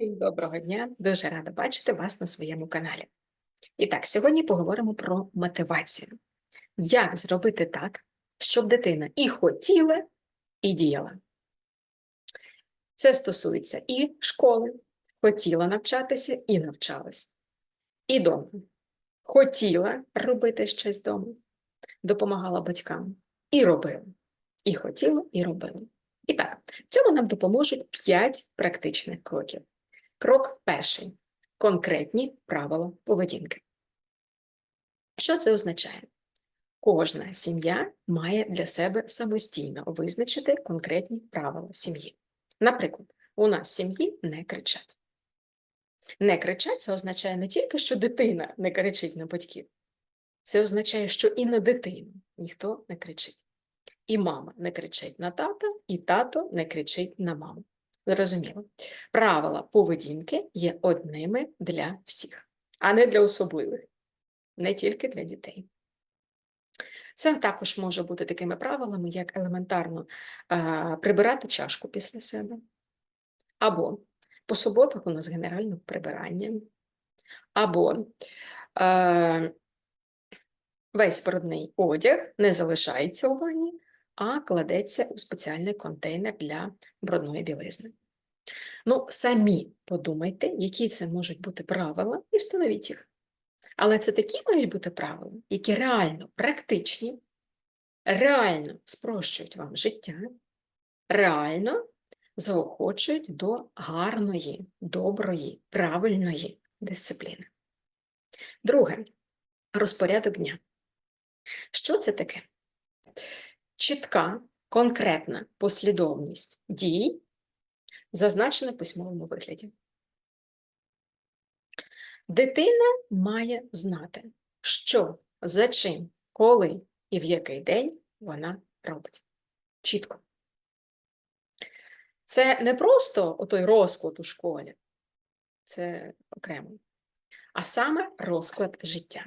Доброго дня, дуже рада бачити вас на своєму каналі. І так, сьогодні поговоримо про мотивацію. Як зробити так, щоб дитина і хотіла, і діяла. Це стосується і школи, хотіла навчатися і навчалась, і дома. Хотіла робити щось вдома, допомагала батькам і робила. І хотіла, і робила. І так, в цьому нам допоможуть 5 практичних кроків. Крок перший конкретні правила поведінки. Що це означає? Кожна сім'я має для себе самостійно визначити конкретні правила сім'ї. Наприклад, у нас в сім'ї не кричать. Не кричать це означає не тільки, що дитина не кричить на батьків, це означає, що і на дитину ніхто не кричить. І мама не кричить на тата, і тато не кричить на маму. Зрозуміло. Правила поведінки є одними для всіх, а не для особливих, не тільки для дітей. Це також може бути такими правилами, як елементарно е, прибирати чашку після себе, або по суботах у нас генеральне прибирання, або е, весь брудний одяг не залишається у ванні, а кладеться у спеціальний контейнер для брудної білизни. Ну, самі подумайте, які це можуть бути правила, і встановіть їх. Але це такі мають бути правила, які реально практичні, реально спрощують вам життя, реально заохочують до гарної, доброї, правильної дисципліни. Друге розпорядок дня. Що це таке? Чітка, конкретна послідовність дій, зазначена в письмовому вигляді. Дитина має знати, що, за чим, коли і в який день вона робить. Чітко. Це не просто отой розклад у школі, це окремо, а саме розклад життя.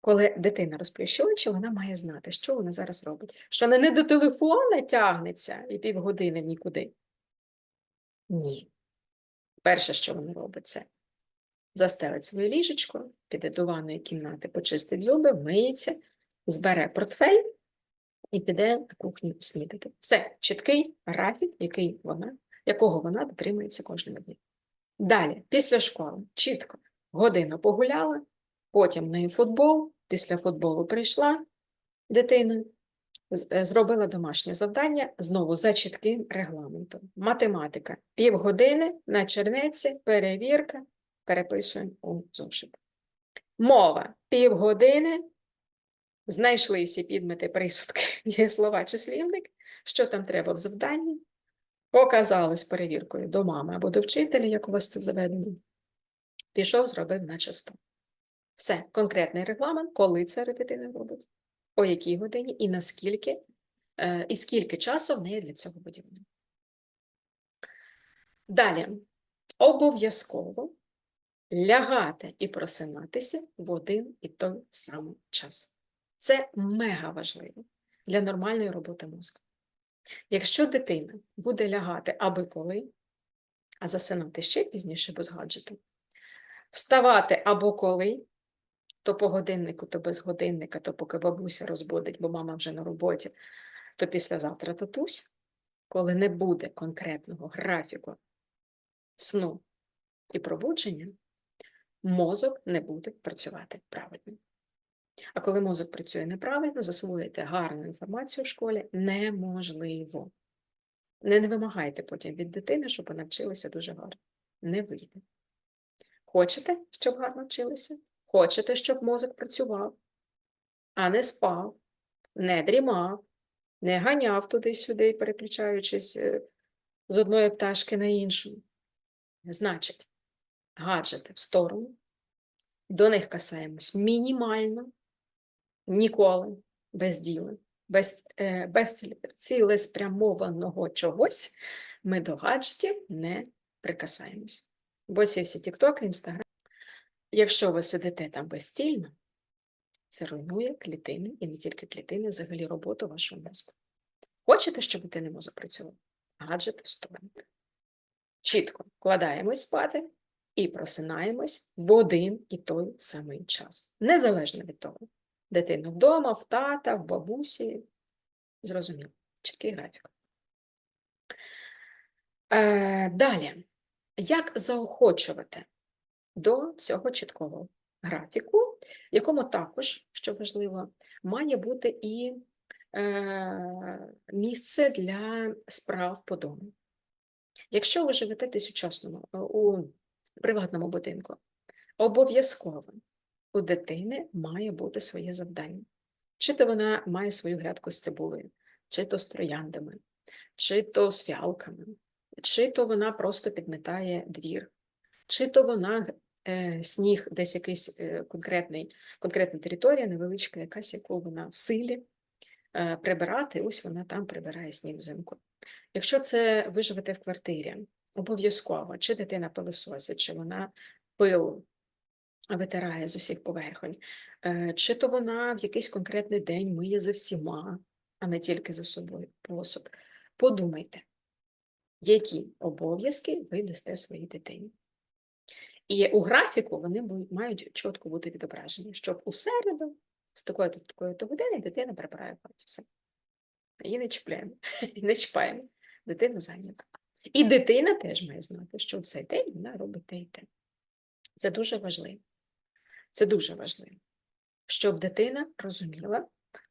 Коли дитина розплющує очі, вона має знати, що вона зараз робить. Що вона не до телефона тягнеться і півгодини в нікуди. Ні. Перше, що вона робить, це застелить своє ліжечко, піде до ванної кімнати, почистить зуби, вмиється, збере портфель і піде на кухню снідати. Все, чіткий графік, який вона, якого вона дотримується кожного дня. Далі, після школи, чітко, година погуляла, потім в неї футбол, після футболу прийшла дитина, е, зробила домашнє завдання знову за чітким регламентом. Математика півгодини на чернеці, перевірка, переписуємо у зошит. Мова півгодини. Знайшли всі підмети, присудки, дієслова, числівник, що там треба в завданні. Показали з перевіркою до мами або до вчителя, як у вас це заведено. Пішов, зробив на часто. Все, конкретний регламент, коли це дитина робить, о якій годині і наскільки, е, і скільки часу в неї для цього виділено. Далі, обов'язково лягати і просинатися в один і той самий час. Це мега важливо для нормальної роботи мозку. Якщо дитина буде лягати аби коли, а засинати ще пізніше без гаджету, вставати або коли, то по годиннику, то без годинника, то поки бабуся розбудить, бо мама вже на роботі, то післязавтра татусь, коли не буде конкретного графіку сну і пробудження, мозок не буде працювати правильно. А коли мозок працює неправильно, засвоїти гарну інформацію в школі неможливо. Не, не вимагайте потім від дитини, щоб вона вчилася дуже гарно. Не вийде. Хочете, щоб гарно вчилися? Хочете, щоб мозок працював, а не спав, не дрімав, не ганяв туди-сюди, переключаючись е, з одної пташки на іншу. Значить, гаджети в сторону, до них касаємось мінімально, ніколи, без діла, без, е, без цілеспрямованого чогось ми до гаджетів не прикасаємось. Бо ці всі тіктоки, інстаграм, якщо ви сидите там безцільно, це руйнує клітини і не тільки клітини, взагалі роботу вашого мозку. Хочете, щоб дитини мозок працював? Гаджети в сторону. чітко вкладаємось спати і просинаємось в один і той самий час. Незалежно від того, дитина вдома, в тата, в бабусі. Зрозуміло, чіткий графік. Е, далі, як заохочувати до цього чіткого графіку, якому також, що важливо, має бути і е, місце для справ по дому. Якщо ви живете десь у е, у приватному будинку, обов'язково у дитини має бути своє завдання. Чи то вона має свою грядку з цибулею, чи то з трояндами, чи то з фіалками, чи то вона просто підметає двір, чи то вона сніг, десь якийсь е, конкретний, конкретна територія, невеличка якась, яку вона в силі е, прибирати, ось вона там прибирає сніг взимку. Якщо це ви живете в квартирі, обов'язково, чи дитина пилососить, чи вона пил витирає з усіх поверхонь, е, чи то вона в якийсь конкретний день миє за всіма, а не тільки за собою посуд. Подумайте, які обов'язки ви дасте своїй дитині. І у графіку вони мають чітко бути відображені, щоб у середу з такої до такої то години дитина прибирає хаті. Все. Її не чіпляємо, не чіпаємо. Дитина зайнята. І дитина теж має знати, що в цей день вона робить те і те. Це дуже важливо. Це дуже важливо, щоб дитина розуміла,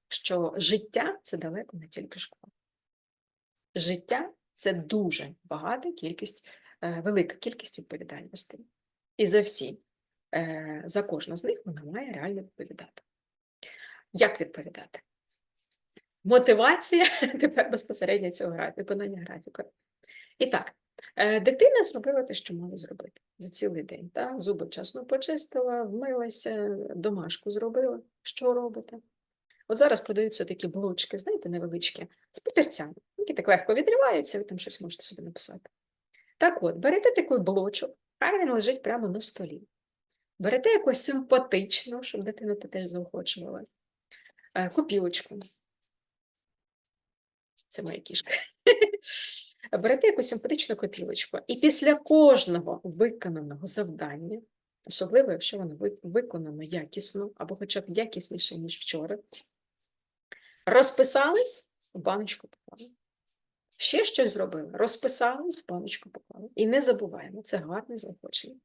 що життя це далеко не тільки школа. Життя це дуже багата кількість, е, велика кількість відповідальностей. І за всі, е, за кожну з них вона має реально відповідати. Як відповідати? Мотивація тепер безпосередньо цього виконання графіку. І так, е, дитина зробила те, що мала зробити за цілий день. Так? Зуби вчасно почистила, вмилася, домашку зробила. Що робите? От зараз продаються такі блочки, знаєте, невеличкі, з папірцями, які так легко відриваються, ви там щось можете собі написати. Так от, берете такий блочок, хай він лежить прямо на столі. Берете якось симпатично, щоб дитина те теж заохочувала. е, Копілочку. Це моя кішка. Берете якусь симпатичну копілочку, і після кожного виконаного завдання, особливо, якщо воно виконано якісно, або хоча б якісніше, ніж вчора, розписались, в баночку поклали. Ще щось зробили, розписались, в баночку поклали. І не забуваємо, це гарне заохочення.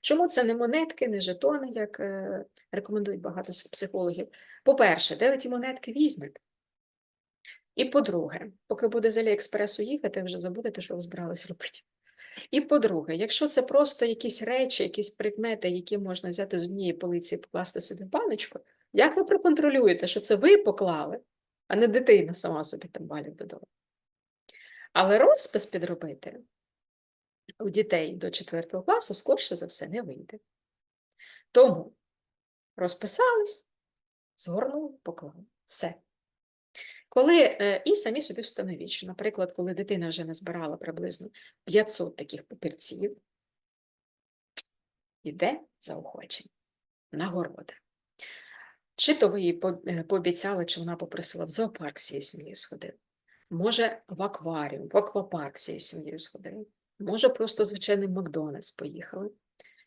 Чому це не монетки, не жетони, як е, рекомендують багато психологів? По-перше, де ви ті монетки візьмете? І по-друге, поки буде з Аліекспресу їхати, вже забудете, що ви збирались робити. І по-друге, якщо це просто якісь речі, якісь предмети, які можна взяти з однієї полиці і покласти собі в баночку, як ви проконтролюєте, що це ви поклали, а не дитина сама собі там балів додала? Але розпис підробити у дітей до 4 класу скорше за все не вийде. Тому розписались, згорнули, поклали. Все. Коли, е, і самі собі встановіть, що, наприклад, коли дитина вже назбирала приблизно 500 таких папірців, іде заохочення, нагорода. Чи то ви їй е, пообіцяли, чи вона попросила в зоопарк всією сім'єю сходити, може в акваріум, в аквапарк всією сім'єю сходили, може просто звичайний Макдональдс поїхали,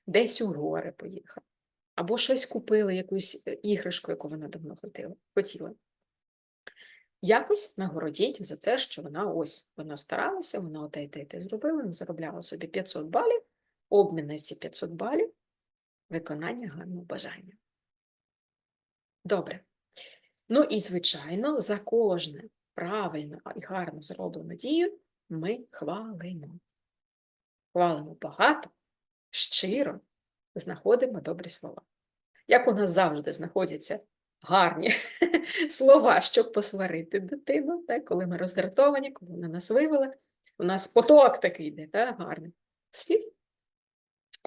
десь у гори поїхали, або щось купили, якусь е, іграшку, яку вона давно хотіла. Якось нагородіть за це, що вона ось, вона старалася, вона оте й те те зробила, заробляла собі 500 балів, обмін на ці 500 балів, виконання гарного бажання. Добре. Ну і, звичайно, за кожне правильно і гарно зроблену дію ми хвалимо. Хвалимо багато, щиро, знаходимо добрі слова. Як у нас завжди знаходяться гарні слова, щоб посварити дитину, так, коли ми роздратовані, коли вона нас вивела, у нас поток такий йде, так, гарний. Слів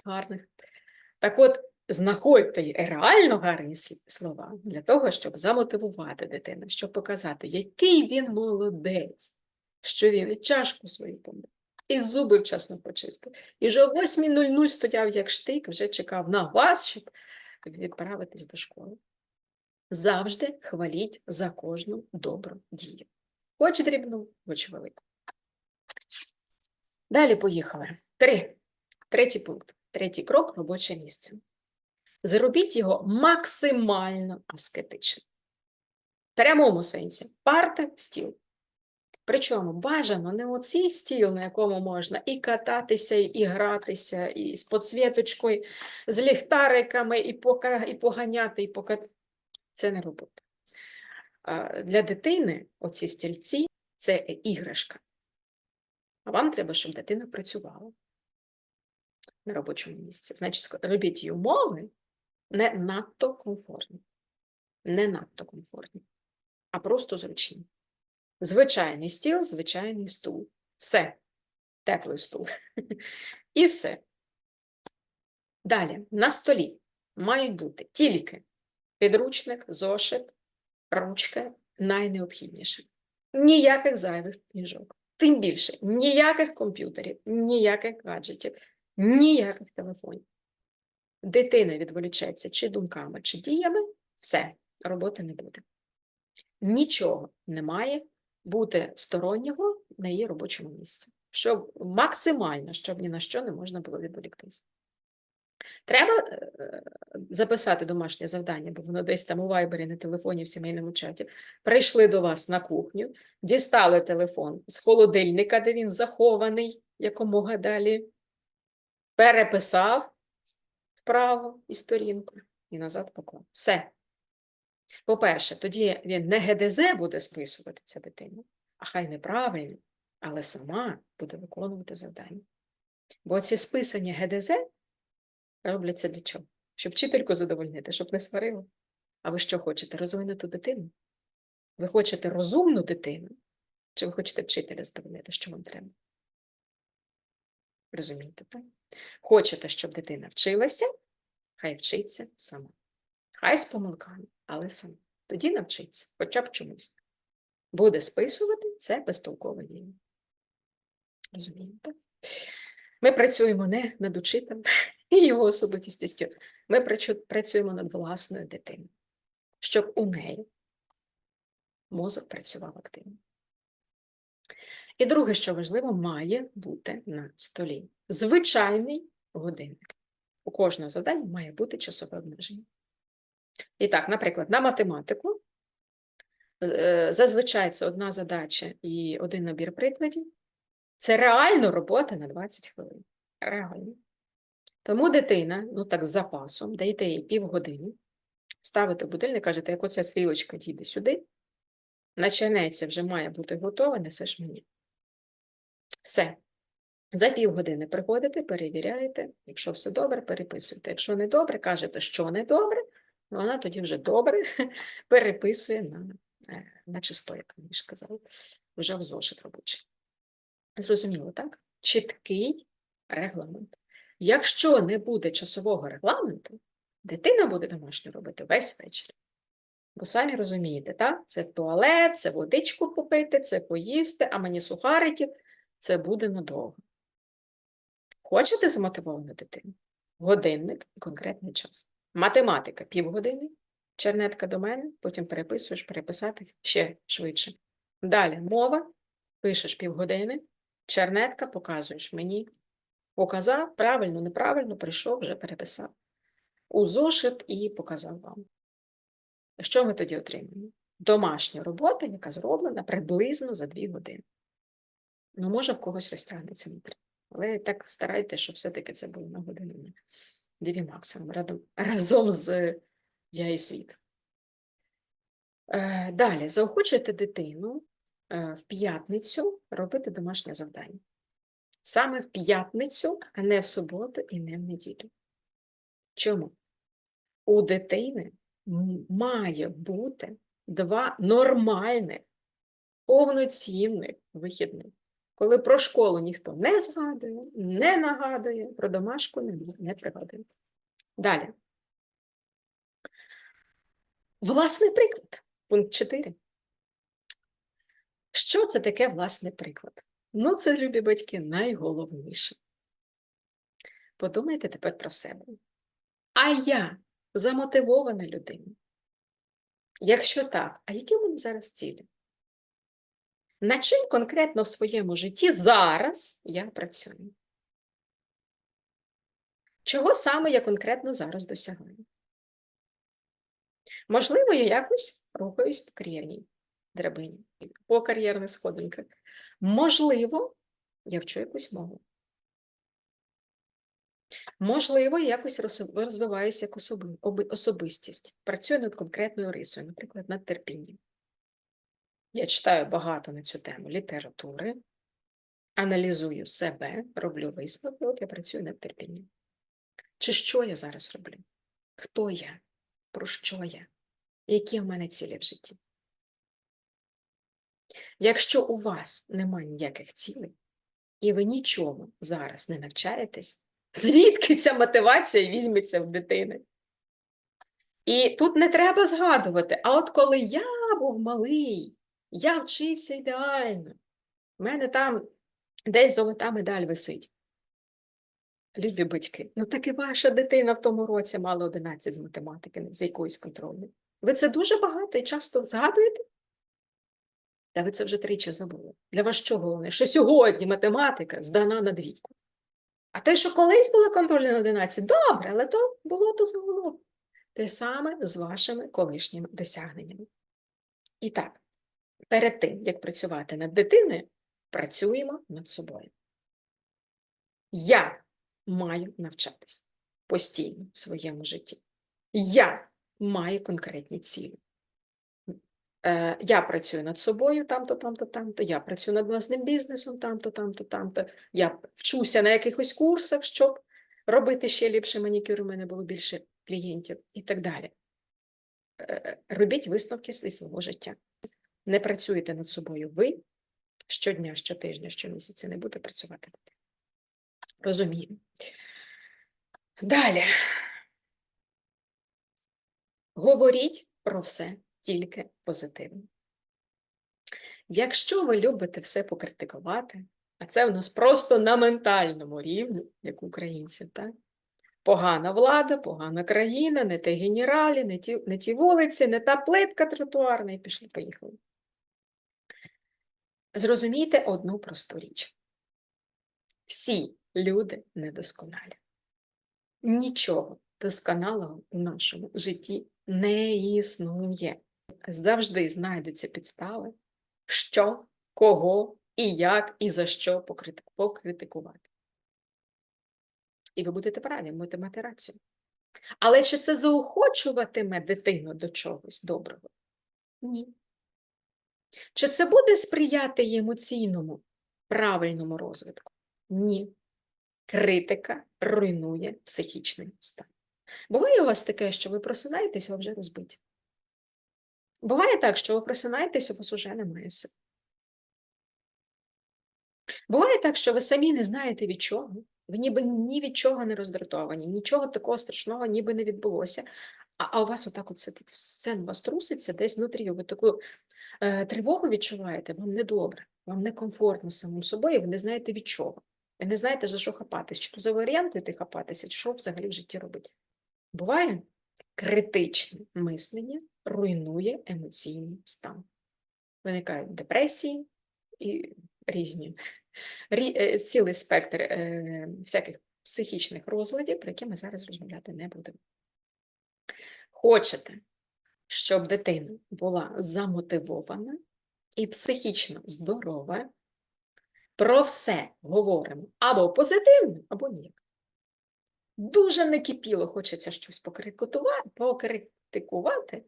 гарних. Так от, знаходьте реально гарні слова для того, щоб замотивувати дитину, щоб показати, який він молодець, що він і чашку свою помив, і зуби вчасно почистив, і вже о 8.00 стояв як штик, вже чекав на вас, щоб відправитись до школи. Завжди хваліть за кожну добру дію. Хоч дрібну, хоч велику. Далі поїхали. Три. Третій пункт. Третій крок робоче місце. Зробіть його максимально аскетичним. В прямому сенсі парта стіл. Причому бажано не оцей стіл, на якому можна і кататися, і гратися, і з підсвіточкою, з ліхтариками, і, пока, і поганяти, і пока. Це не робота. Для дитини оці стільці це іграшка. А вам треба, щоб дитина працювала на робочому місці. Значить, робіть їй умови не надто комфортні. Не надто комфортні, а просто зручні. Звичайний стіл, звичайний стул. Все. Теплий стул. І все. Далі, на столі мають бути тільки підручник, зошит, ручка найнеобхідніше. Ніяких зайвих книжок. Тим більше ніяких комп'ютерів, ніяких гаджетів, ніяких телефонів. Дитина відволічеться чи думками, чи діями, все, роботи не буде. Нічого не має бути стороннього на її робочому місці, щоб максимально, щоб ні на що не можна було відволіктися. Треба е, записати домашнє завдання, бо воно десь там у вайбері на телефоні в сімейному чаті. Прийшли до вас на кухню, дістали телефон з холодильника, де він захований якомога далі, переписав вправо і сторінку і назад поклав. Все. По-перше, тоді він не ГДЗ буде списувати ця дитина, а хай неправильно, але сама буде виконувати завдання. Бо ці списання ГДЗ робляться для чого? Щоб вчительку задовольнити, щоб не сварила. А ви що хочете? Розвинуту дитину? Ви хочете розумну дитину? Чи ви хочете вчителя задовольнити, що вам треба? Розумієте, так? Хочете, щоб дитина вчилася, хай вчиться сама. Хай з помилками, але сама. Тоді навчиться, хоча б чомусь. Буде списувати це безтолкове дія. Розумієте? Ми працюємо не над учителем і його особистістю. Ми працюємо над власною дитиною, щоб у неї мозок працював активно. І друге, що важливо, має бути на столі. Звичайний годинник. У кожного завдання має бути часове обмеження. І так, наприклад, на математику е, зазвичай це одна задача і один набір прикладів. Це реально робота на 20 хвилин. Реально. Тому дитина, ну так з запасом, даєте їй півгодини, ставите будильник, кажете, як оця стрілочка дійде сюди, начинеться вже має бути готова, несеш мені. Все. За півгодини приходите, перевіряєте. Якщо все добре, переписуєте. Якщо не добре, кажете, що не добре, ну, вона тоді вже добре переписує на, е, на чисто, як мені ж казали, вже в зошит робочий. Зрозуміло, так? Чіткий регламент. Якщо не буде часового регламенту, дитина буде домашню робити весь вечір. Бо самі розумієте, так? Це в туалет, це водичку попити, це поїсти, а мені сухариків це буде надовго. Хочете замотивовану дитину? Годинник і конкретний час. Математика півгодини, чернетка до мене, потім переписуєш, переписати ще швидше. Далі мова, пишеш півгодини, чернетка, показуєш мені. Показав, правильно, неправильно, прийшов, вже переписав. У зошит і показав вам. Що ми тоді отримаємо? Домашня робота, яка зроблена приблизно за дві години. Ну, може, в когось розтягнеться внутрі. Але так старайтеся, щоб все-таки це було на годину, дві максимум, разом з я і світ. Е, Далі, заохочуйте дитину е, в п'ятницю робити домашнє завдання. Саме в п'ятницю, а не в суботу і не в неділю. Чому? У дитини має бути два нормальних, повноцінних вихідних, коли про школу ніхто не згадує, не нагадує, про домашку не, не пригадує. Далі. Власний приклад. Пункт 4. Що це таке власний приклад? Ну, це, любі батьки, найголовніше. Подумайте тепер про себе. А я замотивована людина? Якщо так, а які в мене зараз цілі? Над чим конкретно в своєму житті зараз я працюю? Чого саме я конкретно зараз досягаю? Можливо, я якось рухаюсь по кар'єрній драбині, по кар'єрних сходинках. Можливо, я вчу якусь мову. Можливо, я якось розвиваюся як особи- особистість, працюю над конкретною рисою, наприклад, над терпінням. Я читаю багато на цю тему літератури, аналізую себе, роблю висновки, от я працюю над терпінням. Чи що я зараз роблю? Хто я? Про що я? Які в мене цілі в житті? Якщо у вас немає ніяких цілей, і ви нічого зараз не навчаєтесь, звідки ця мотивація візьметься в дитини? І тут не треба згадувати, а от коли я був малий, я вчився ідеально, в мене там десь золота медаль висить. Любі батьки, ну так і ваша дитина в тому році мала 11 з математики, з якоїсь контрольної. Ви це дуже багато і часто згадуєте? Та ви це вже тричі забули. Для вас що головне? Що сьогодні математика здана на двійку. А те, що колись була контрольна на 11, добре, але то було то загалом. Те саме з вашими колишніми досягненнями. І так, перед тим, як працювати над дитиною, працюємо над собою. Я маю навчатись постійно в своєму житті. Я маю конкретні цілі. Е, Я працюю над собою там-то, там-то, там-то, я працюю над власним бізнесом там-то, там-то, там-то. Я вчуся на якихось курсах, щоб робити ще ліпше манікюр, у мене було більше клієнтів і так далі. Е, Робіть висновки зі свого життя. Не працюєте над собою ви щодня, щотижня, щомісяця, не будете працювати над тим. Розумію. Далі. Говоріть про все тільки позитивно. Якщо ви любите все покритикувати, а це в нас просто на ментальному рівні, як українці, так? Погана влада, погана країна, не ті генералі, не ті, не ті вулиці, не та плитка тротуарна, і пішли, поїхали. Зрозумійте одну просту річ. Всі люди недосконалі. Нічого досконалого у нашому житті не існує. Завжди знайдуться підстави, що, кого і як, і за що покритикувати. І ви будете праві, будете мати рацію. Але чи це заохочуватиме дитину до чогось доброго? Ні. Чи це буде сприяти їй емоційному, правильному розвитку? Ні. Критика руйнує психічний стан. Буває у вас таке, що ви просинаєтесь, а вже розбиті. Буває так, що ви просинаєтесь, у вас уже немає сил. Буває так, що ви самі не знаєте від чого. Ви ніби ні від чого не роздратовані, нічого такого страшного ніби не відбулося. А, а у вас отак от сидить, все у вас труситься, десь внутрі ви таку е, тривогу відчуваєте, вам недобре, вам некомфортно самим собою, ви не знаєте від чого. Ви не знаєте, за що хапатись, чи то за варіанти хапатися, чи що взагалі в житті робити. Буває критичне мислення руйнує емоційний стан. Виникають депресії і різні, рі- е, цілий спектр е, всяких психічних розладів, про які ми зараз розмовляти не будемо. Хочете, щоб дитина була замотивована і психічно здорова, про все говоримо або позитивно, або ніяк. Дуже накипіло хочеться щось покритикувати, покритикувати,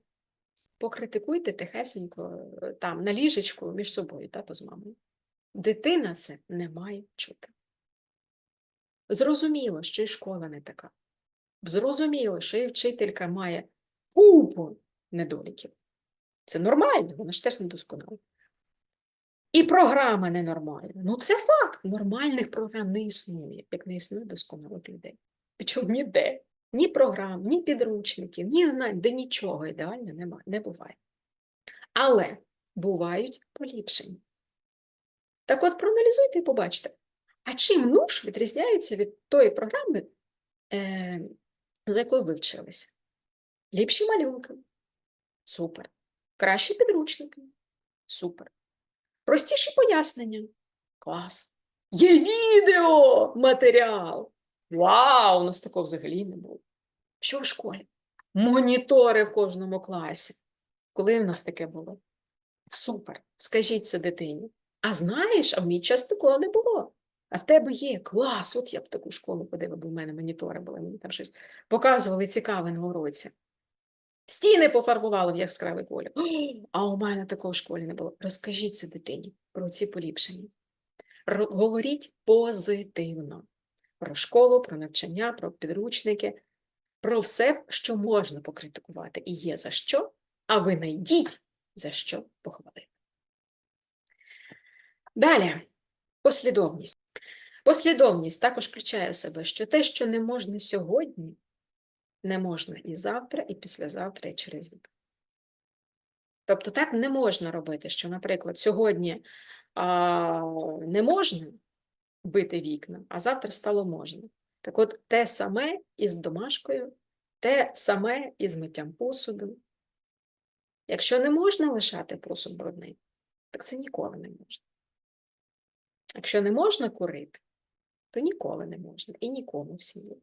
покритикуйте тихесенько е, там на ліжечку між собою, тато з мамою. Дитина це не має чути. Зрозуміло, що і школа не така. Зрозуміло, що і вчителька має купу недоліків. Це нормально, вона ж теж недосконала. І програма ненормальна. Ну, це факт. Нормальних програм не існує, як не існує досконалих людей. Причому ніде. Ні програм, ні підручників, ні знань, де нічого ідеально немає, не буває. Але бувають поліпшення. Так от проаналізуйте і побачите, а чим НУШ відрізняється від тої програми, е, за якою ви вчилися? Ліпші малюнки. Супер. Кращі підручники. Супер. Простіші пояснення. Клас. Є відео матеріал. Вау! У нас такого взагалі не було. Що в школі? Монітори в кожному класі. Коли в нас таке було? Супер. Скажіть це дитині. А знаєш, а в мій час такого не було. А в тебе є клас, от я б таку школу ходила, бо в мене монітори були, мені там щось показували цікаве на уроці. Стіни пофарбували в яскравий колір. А у мене такого в школі не було. Розкажіть це дитині про ці поліпшення. Ро- Говоріть позитивно про школу, про навчання, про підручники, про все, що можна покритикувати і є за що, а ви найдіть за що похвалити. Далі, послідовність. Послідовність також включає в себе, що те, що не можна сьогодні, не можна і завтра, і післязавтра, і через рік. Тобто так не можна робити, що, наприклад, сьогодні а, не можна бити вікна, а завтра стало можна. Так от те саме із домашкою, те саме із миттям посуду. Якщо не можна лишати посуд брудним, так це ніколи не можна. Якщо не можна курити, то ніколи не можна і нікому в сім'ї.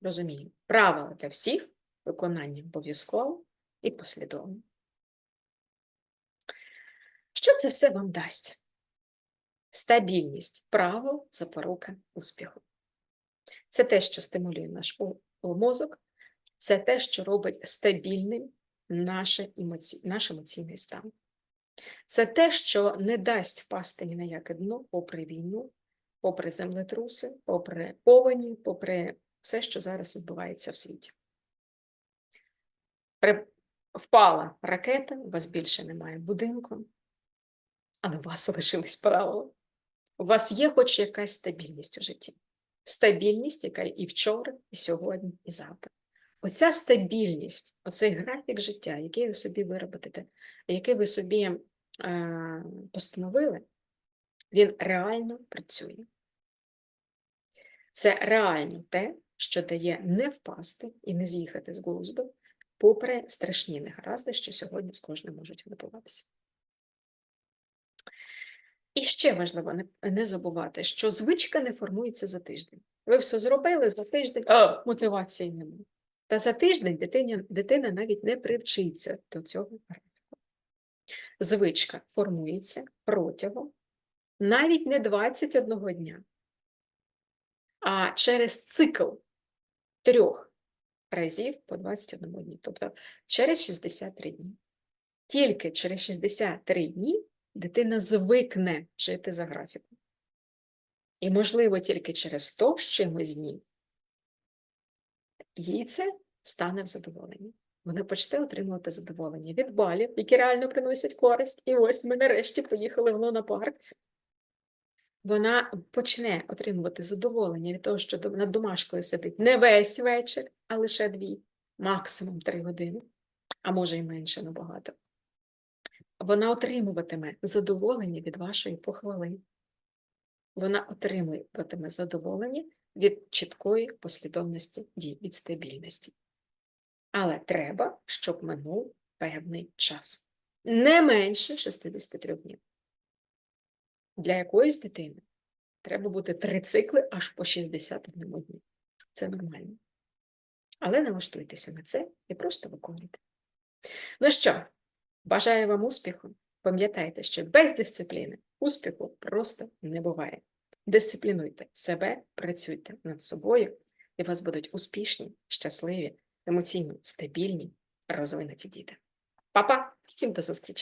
Розумію, правила для всіх, виконання обов'язково і послідовно. Що це все вам дасть? Стабільність правил, запорука успіху. Це те, що стимулює наш мозок, це те, що робить стабільним наш емоційний стан. Це те, що не дасть впасти ні на яке дно, попри війну, попри землетруси, попри повені, попри все, що зараз відбувається в світі. Впала ракета, у вас більше немає будинку, але у вас залишились правила. У вас є хоч якась стабільність у житті. Стабільність, яка і вчора, і сьогодні, і завтра. Оця стабільність, оцей графік життя, який ви собі виробите, який ви собі е, постановили, він реально працює. Це реально те, що дає не впасти і не з'їхати з глузду, попри страшні негаразди, що сьогодні з кожним можуть відбуватися. І ще важливо не, забувати, що звичка не формується за тиждень. Ви все зробили за тиждень, а мотивації немає. Та за тиждень дитиня, дитина навіть не привчиться до цього графіку. Звичка формується протягом навіть не 21 дня, а через цикл трьох разів по 21 дні, тобто через 63 дні. Тільки через 63 дні дитина звикне жити за графіком. І, можливо, тільки через 100 з чимось днів їй це стане в задоволенні. Вона почне отримувати задоволення від балів, які реально приносять користь. І ось ми нарешті поїхали в лунопарк. Вона почне отримувати задоволення від того, що над домашкою сидить не весь вечір, а лише дві, максимум три години, а може і менше набагато. Вона отримуватиме задоволення від вашої похвали. Вона отримуватиме задоволення від чіткої послідовності дій, від стабільності. Але треба, щоб минув певний час. Не менше 63 днів. Для якоїсь дитини треба бути три цикли аж по 61 дні. Це нормально. Але налаштуйтеся на це і просто виконуйте. Ну що, бажаю вам успіху. Пам'ятайте, що без дисципліни успіху просто не буває. Дисциплінуйте себе, працюйте над собою, і у вас будуть успішні, щасливі, емоційно стабільні, розвинуті діти. Па-па! Всім до зустрічі!